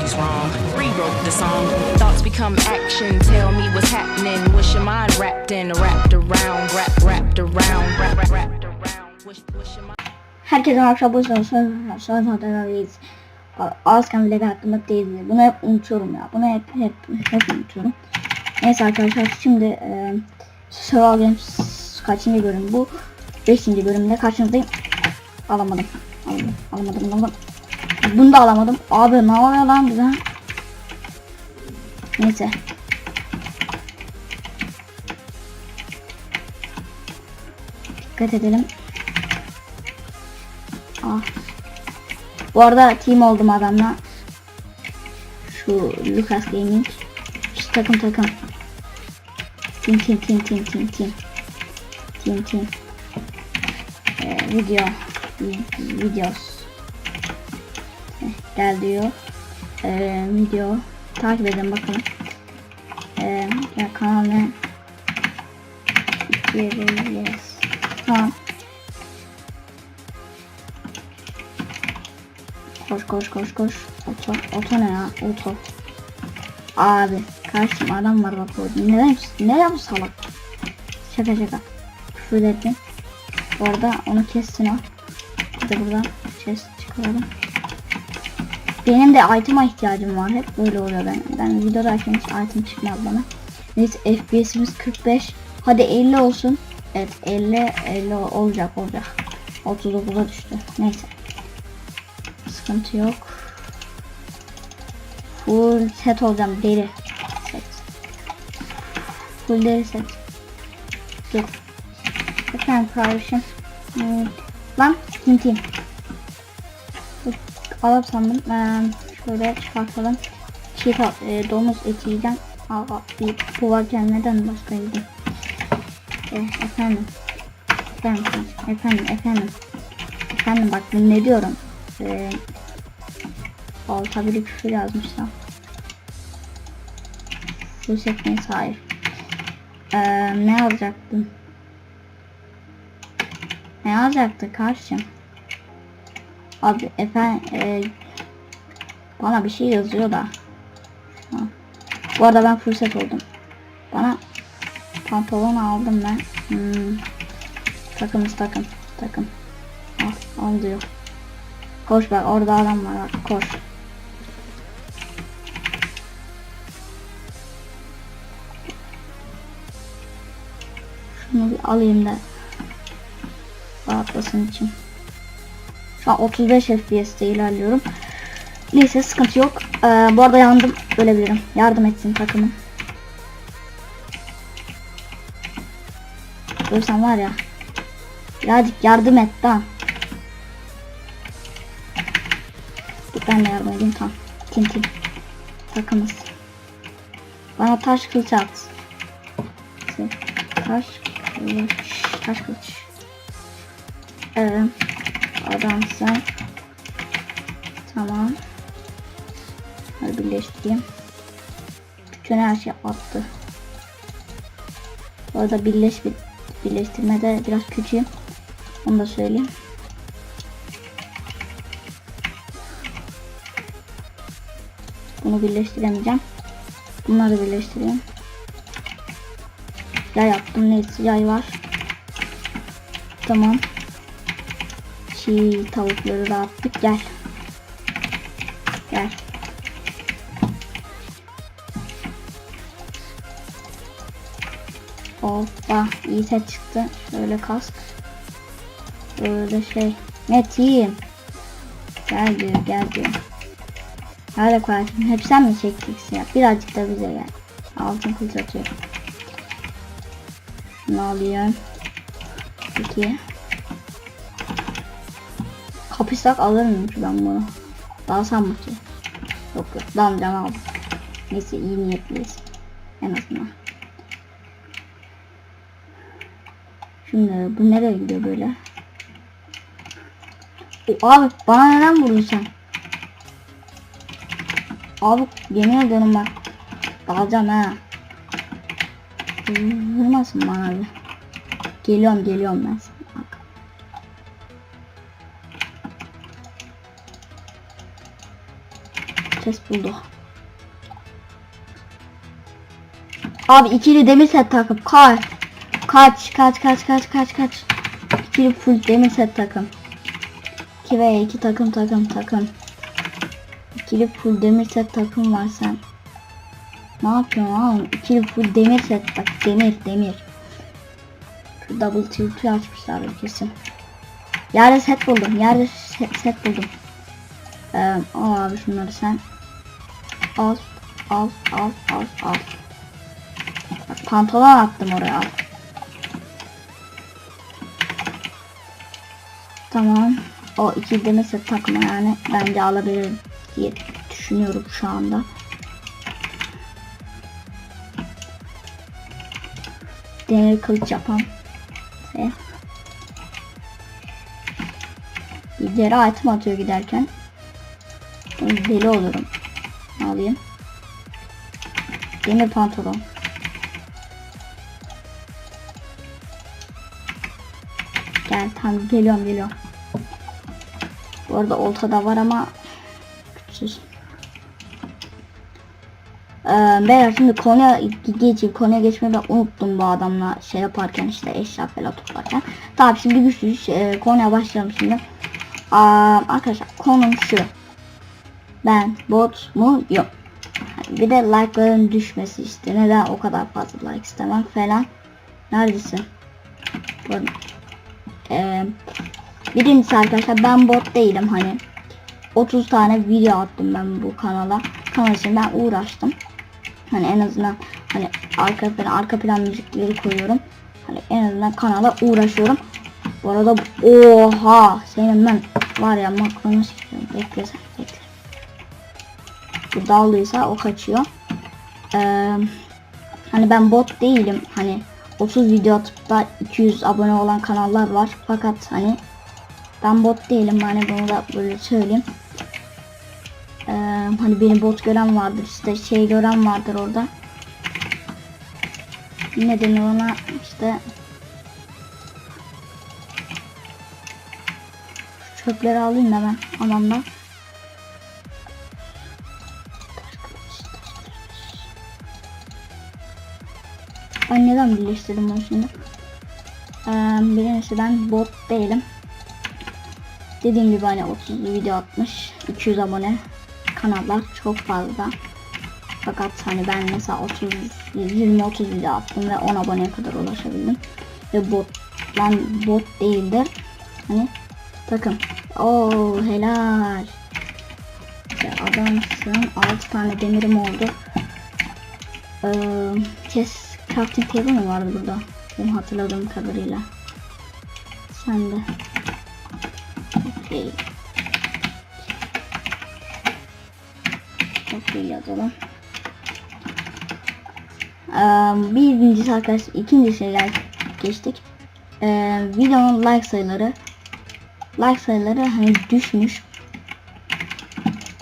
he's wrong. Rewrote the song. Thoughts become action. Tell me what's happening. Wish your mind wrapped in, wrapped around, wrap, wrapped around, wrap, wrap, wrapped around. Wish, wish your mind. Herkese bu sonra sonra sonra fotoğrafıyız. Azken bile hakkında değildi. Bunu hep unutuyorum ya. Bunu hep hep hep unutuyorum. Neyse arkadaşlar şimdi e, Survival Games kaçıncı bölüm bu? 5. bölümde karşınızdayım. Alamadım. Alamadım. Alamadım. Alamadım. Bunu da alamadım. Abi ne oluyor lan bize? Neyse. Dikkat edelim. Ah. Bu arada team oldum adamla. Şu Lucas Gaming. Şu takım takım. Team team team team team team. Team team. Ee, video. Videos. Gel diyor. Ee, video. Takip edin bakalım. Ee, ya kanal ne? Yes. Tamam. Koş koş koş koş. Oto. Oto ne ya? Oto. Abi karşım adam var bak orada. Neden? Neden bu salak? Şaka şaka. Küfür ettim. Bu arada onu kessin o. Bir de buradan chest çıkaralım. Benim de item'a ihtiyacım var. Hep böyle oluyor ben. Ben videodayken hiç item çıkmaz bana. Neyse FPS'imiz 45. Hadi 50 olsun. Evet 50 50 olacak olacak. 39'a düştü. Neyse. Sıkıntı yok. Full set olacağım deri set. Full deri set. Yok. Efendim kardeşim. Hmm. Lan tim. Alıp sandım. Ee, şöyle çıkartalım. Çiğ e, domuz eti yiyeceğim. Aa, bir bu varken neden başka yedim? Eh, efendim. Efendim, efendim, efendim. Efendim bak ne diyorum. Ee, Alta biri küfür yazmışlar. Bu sekmeye sahip. Ee, ne yazacaktım? Ne yazacaktı karşım? Abi efendim e, bana bir şey yazıyor da. Ha. Bu arada ben fırsat oldum. Bana pantolon aldım ben. Hmm. Takımız takım takım. Al, al diyor. Koş bak orada adam var bak koş. Şunu bir alayım da rahatlasın için. Şu an 35 FPS'te ilerliyorum. Neyse sıkıntı yok. Ee, bu arada yandım. Ölebilirim. Yardım etsin takımım. Ölsem var ya. Birazcık yardım et lan. Dur ben de yardım edeyim tam. Tim tim. Takımız. Bana taş kılıç at. Taş kılıç. Taş kılıç. Evet. Adamsın. Tamam. Hadi birleştireyim. Bütün her şey attı. Bu arada birleş, birleştirmede biraz küçüğüm. Onu da söyleyeyim. Bunu birleştiremeyeceğim. Bunları birleştireyim. Yay yaptım. Neyse yay var. Tamam. Çiğ tavukları da attık. Gel. Gel. Hoppa. iyi set çıktı. Şöyle kask. Böyle şey. Ne team? Gel diyor gel diyor. Hadi kardeşim hep sen mi çekeceksin ya? Birazcık da bize gel. Altın kılıç atıyorum. Şunu alıyorum. Peki. Kapışsak alır mıyım ben bunu? Dalsam mı ki? Yok yok dalmayacağım aldım. Neyse iyi niyetliyiz. En azından. Şimdi bu nereye gidiyor böyle? O, abi bana neden vurdun sen? Abi yemin ediyorum bak. Dalacağım ha. Vurmasın bana abi. Geliyorum geliyorum ben Chest buldu. Abi ikili demir set takım. Kaç. Kaç kaç kaç kaç kaç kaç. İkili full demir set takım. 2 veya 2 takım takım takım. İkili full demir set takım var sen. Ne yapıyorsun oğlum? İkili full demir set tak. Demir demir. Şu double tilt'i açmışlar kesin. Yerde set buldum. Yerde set, set buldum. Ee, abi şunları sen. Al. Al. Al. Al. Al. Pantolon attım oraya al. Tamam. O iki demir set takma yani bence alabilirim diye düşünüyorum şu anda. Demir kılıç yapan. Yere item atıyor giderken. Deli olurum. Alayım? Demir pantolon. Gel tamam geliyorum geliyorum. Bu arada olta da var ama güçsüz. Ee, beyler şimdi konuya geçeyim. Konuya geçmeyi ben unuttum bu adamla şey yaparken işte eşya falan toplarken. Tamam şimdi güçsüz e, konuya başlayalım şimdi. Aa, arkadaşlar konum şu. Ben bot mu yok. Bir de like'ların düşmesi işte. Neden o kadar fazla like istemem falan. Neredesin? Bu arada, Ee, birincisi arkadaşlar ben bot değilim hani. 30 tane video attım ben bu kanala. Kanal için ben uğraştım. Hani en azından hani arka plan arka plan müzikleri koyuyorum. Hani en azından kanala uğraşıyorum. Bu arada oha senin ben var ya makronu sikiyorum. Bekle sen bekle. Bu dallıysa o kaçıyor. Ee, hani ben bot değilim. Hani 30 video atıp da 200 abone olan kanallar var. Fakat hani ben bot değilim. Hani bunu da böyle söyleyeyim. Ee, hani beni bot gören vardır işte şey gören vardır orada. Ne denir ona işte çöpleri alayım da ben adamdan. Ben neden birleştirdim bunu şimdi? Birincisi ben bot değilim. Dediğim gibi hani 30 video atmış. 200 abone kanallar çok fazla. Fakat hani ben mesela 30 20-30 video attım ve 10 aboneye kadar ulaşabildim. Ve bot ben bot değildir. Hani takım. Oo helal. Ya adamsın. 6 tane demirim oldu. Ee, kes crafting table mi vardı burada? Benim hatırladığım kadarıyla. Sen de. Okey. Okey yazalım. Ee, birincisi arkadaşlar ikincisi gel geçtik. Ee, videonun like sayıları like sayıları hani düşmüş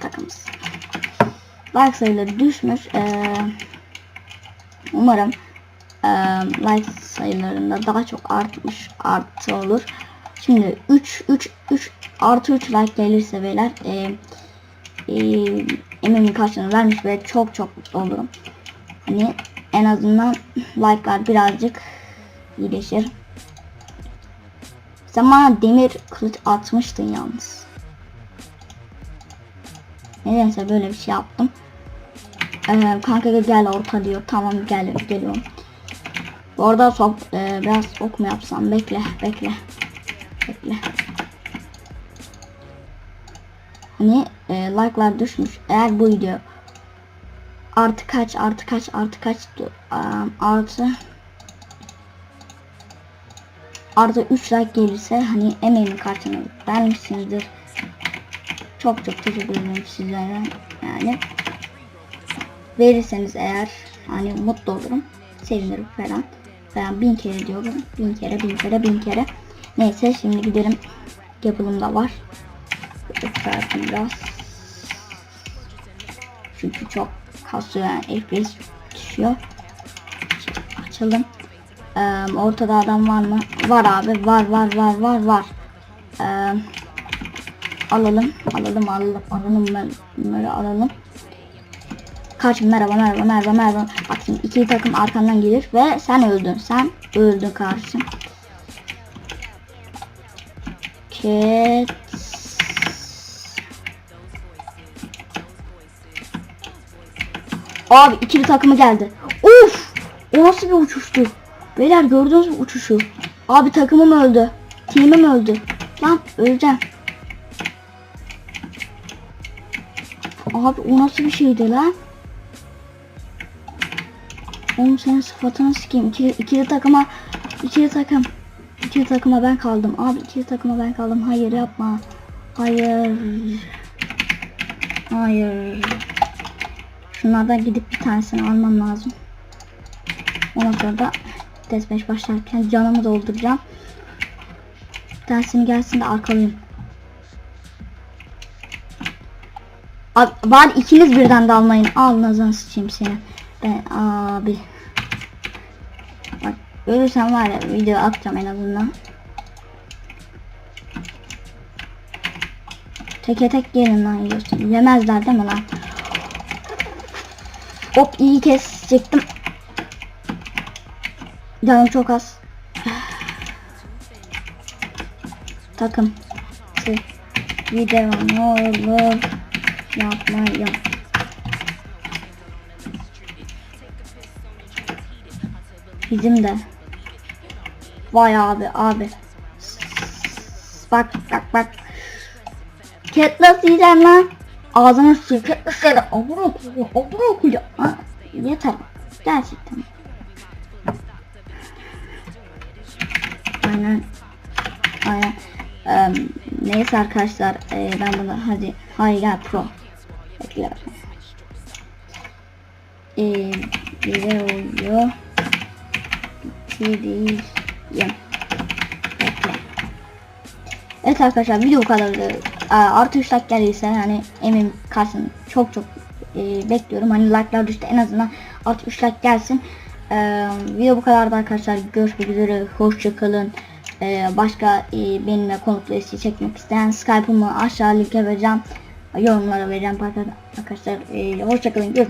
takımız. Like sayıları düşmüş. Ee, umarım like sayılarında daha çok artmış artı olur. Şimdi 3 3 3 artı 3 like gelirse beyler e, e, eminim karşılığını vermiş ve çok çok mutlu olurum. Hani en azından like'lar birazcık iyileşir. Sen bana demir kılıç atmıştın yalnız. Nedense böyle bir şey yaptım. Ee, kanka gel orta diyor. Tamam gel geliyorum. Bu arada sok, e, biraz ok mu yapsam? Bekle bekle. Bekle. Hani e, like'lar düşmüş. Eğer bu video artı kaç artı kaç artı kaç um, artı artı 3 like gelirse hani emeğimin kartını vermişsinizdir. Çok çok teşekkür ederim sizlere. Yani verirseniz eğer hani mutlu olurum. Sevinirim falan. Falan bin kere diyorum. Bin kere bin kere bin kere. Neyse şimdi gidelim. Yapılımda var. Yükseltin biraz. Çünkü çok kasıyor yani FPS düşüyor. Açalım. Ee, ortada adam var mı? Var abi. Var var var var var. Ee, alalım. Alalım alalım alalım bunları alalım. Kaç merhaba merhaba merhaba merhaba. Bak şimdi iki takım arkandan gelir ve sen öldün. Sen öldün kardeşim. Ket. Abi ikili takımı geldi. Uf! O nasıl bir uçuştu? Beyler gördünüz mü uçuşu? Abi takımım öldü. Team'im öldü. Lan öleceğim. Abi o nasıl bir şeydi lan? Oğlum senin sıfatını sikeyim. İkili, ikili takıma ikili takım. İkili takıma ben kaldım. Abi ikili takıma ben kaldım. Hayır yapma. Hayır. Hayır. Şunlardan gidip bir tanesini almam lazım. Ondan sonra da deathmatch başlarken canımı dolduracağım. Bir tanesini gelsin de arkalayayım. Abi, bari ikiniz birden dalmayın. Ağzınızdan sıçayım seni. Ben abi. Bak ölürsem var ya video atacağım en azından. Teke tek gelin lan yiyorsun. Yemezler değil mi lan? Hop iyi kesecektim. Canım çok az. Takım. Video ne olur yapmayın. Bizim de. Vay abi abi. Bak bak bak. Katniss yiyeceğim lan. Ağzına sıçıyor. Katniss seni. Amına koyuyor. Amına koyuyor. Ha, Yeter. Gerçekten. Aynen. Aynen. Eee, neyse arkadaşlar. eee, ben bunu hadi. Gel pro. Bekle. Eee, videoyu bitireyim. Bekle. Evet arkadaşlar video bu kadardı. Artı 3 like geldiyse yani emin kalsın çok çok e, bekliyorum. Hani like'lar düştü en azından artı 3 like gelsin. Ee, video bu kadardı arkadaşlar. Görüşmek üzere. Hoşça kalın. Ee, başka e, benimle konuklu eski çekmek isteyen Skype'ımı aşağı linke vereceğim. Yorumlara vereceğim arkadaşlar. Ee, hoşça kalın. Görüşmek